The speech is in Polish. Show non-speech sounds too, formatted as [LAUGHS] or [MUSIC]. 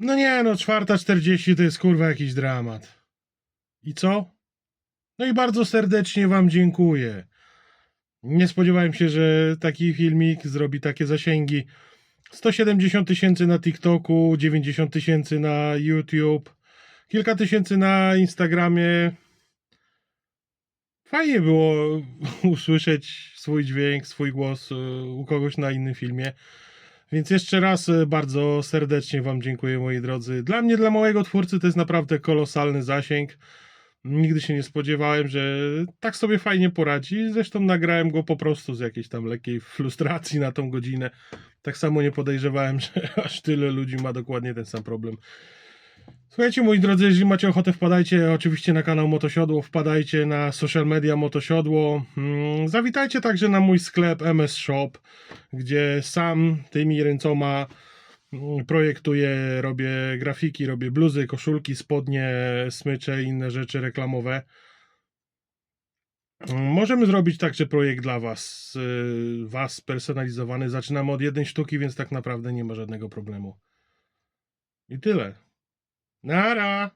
No nie, no, czwarta 40 to jest kurwa jakiś dramat. I co? No i bardzo serdecznie Wam dziękuję. Nie spodziewałem się, że taki filmik zrobi takie zasięgi. 170 tysięcy na TikToku, 90 tysięcy na YouTube, kilka tysięcy na Instagramie. Fajnie było [LAUGHS] usłyszeć swój dźwięk, swój głos y, u kogoś na innym filmie. Więc jeszcze raz y, bardzo serdecznie Wam dziękuję, moi drodzy. Dla mnie, dla małego twórcy, to jest naprawdę kolosalny zasięg. Nigdy się nie spodziewałem, że tak sobie fajnie poradzi. Zresztą nagrałem go po prostu z jakiejś tam lekkiej frustracji na tą godzinę. Tak samo nie podejrzewałem, [LAUGHS] że aż tyle ludzi ma dokładnie ten sam problem. Słuchajcie, moi drodzy, jeżeli macie ochotę, wpadajcie oczywiście na kanał Motosiodło, wpadajcie na social media Motosiodło. Mm, Zawitajcie także na mój sklep MS Shop, gdzie sam tymi ręcoma mm, projektuję, robię grafiki, robię bluzy, koszulki, spodnie, smycze i inne rzeczy reklamowe. Mm, Możemy zrobić także projekt dla Was, y, Was personalizowany. Zaczynamy od jednej sztuki, więc tak naprawdę nie ma żadnego problemu. I tyle. Nada.